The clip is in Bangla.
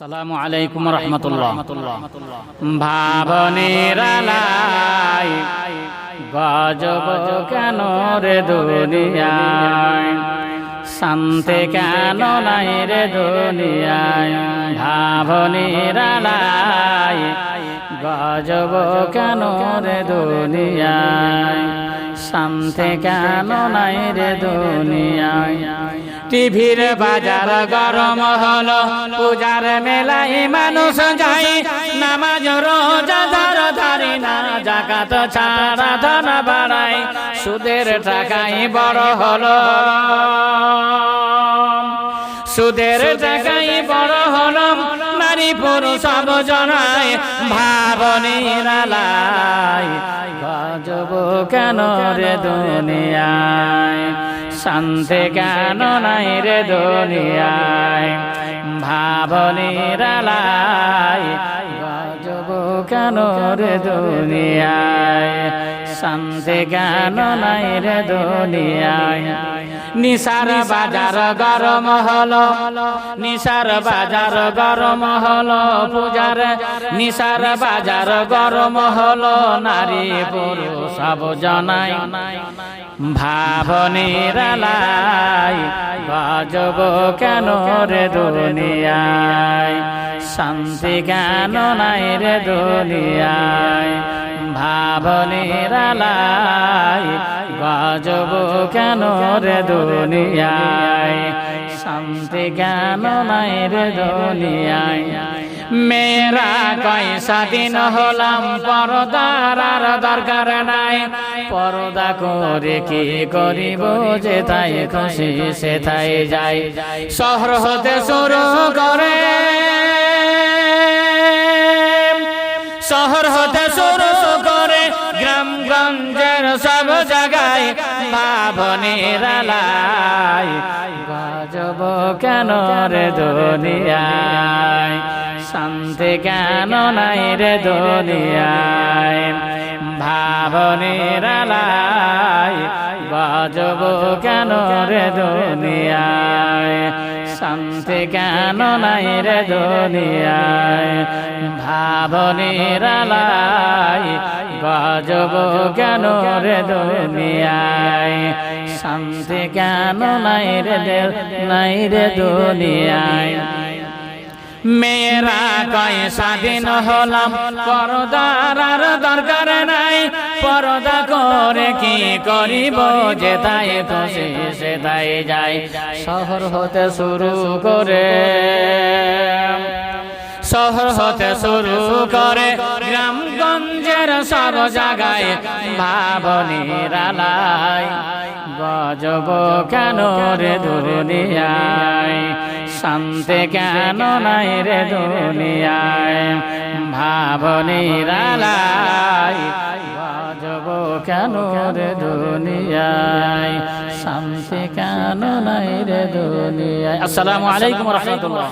সালামু আলাইকুম রহমতুল্লাহ। ভাবনের গজব কেন রে দুনিয়ায়? শান্তি কেন নাই রে দুনিয়ায়? ভাবনের গজব কেন রে দুনিয়ায়? শান্তি কেন নাই রে দুনিয়ায় টিভির বাজার গরম হলো, পূজার মেলাই মানুষ যাই নামাজ রোজা ধর না, জাকাত ছাড়া ধন বাড়াই সুদের টাকাই বড় হলো। সুদের হলো পুরুষ সব জনাই ভাবনির আলাই গজব কেন রে দুনিয়ায়? শান্তি কেন নাই রে দুনিয়ায়? ভাবনির আলাই গজব কেন রে দুনিয়ায়? শান্তি কেন নাই রে দুনিয়ায়? নিসার বাজার গরম হলো। নিসার বাজার গরম হলো পূজার। নিসার বাজার গরম হলো, নারী পুরুষ সব জনাই। ভাবনির আলাই গজব কেন রে দুনিয়ায়? শান্তি কেন নাই রে দুনিয়ায়? ভাবনির আলাই কেন রে দুনিয়ায়? শান্তি কেন নাই রে দুনিয়ায়? মেয়েরা কয়সা দিন হলাম, পরদার আর দরকার নাই। পরদা করে কি করিব যে তাই খুশি সে তাই যাই। শহর হতে শুরু করে ভাবনির আলাই, গজব কেন রে দুনিয়ায়? শান্তি কেন নাই রে দুনিয়ায়? ভাবনির গজব কেন রে দুনিয়ায়? শান্তি কেন নাই রে দুনিয়ায়? ভাবনির আলাই, গজব কেন রে দুনিয়ায়? শান্তি কেন নাই রে নাই রে দুনিয়ায়? মেয়েরা কয়, স্বাধীন হলাম, পরদার দরকার নাই। পরদা করে কি করিব যে তাই খুশি, সে তাই যাই শহর হতে শুরু করে শহর হতে শুরু করে গ্রামগঞ্জের সব জায়গায় ভাবনির আলাই গজব কেন রে দুনিয়ায়? শান্তি কেন নাই রে দুনিয়ায়? ভাবনির আলাই গজব কেন রে দুনিয়ায়? শান্তি কেন নাই রে দুনিয়ায়? আসসালামু আলাইকুম রহমতুল্লাহ।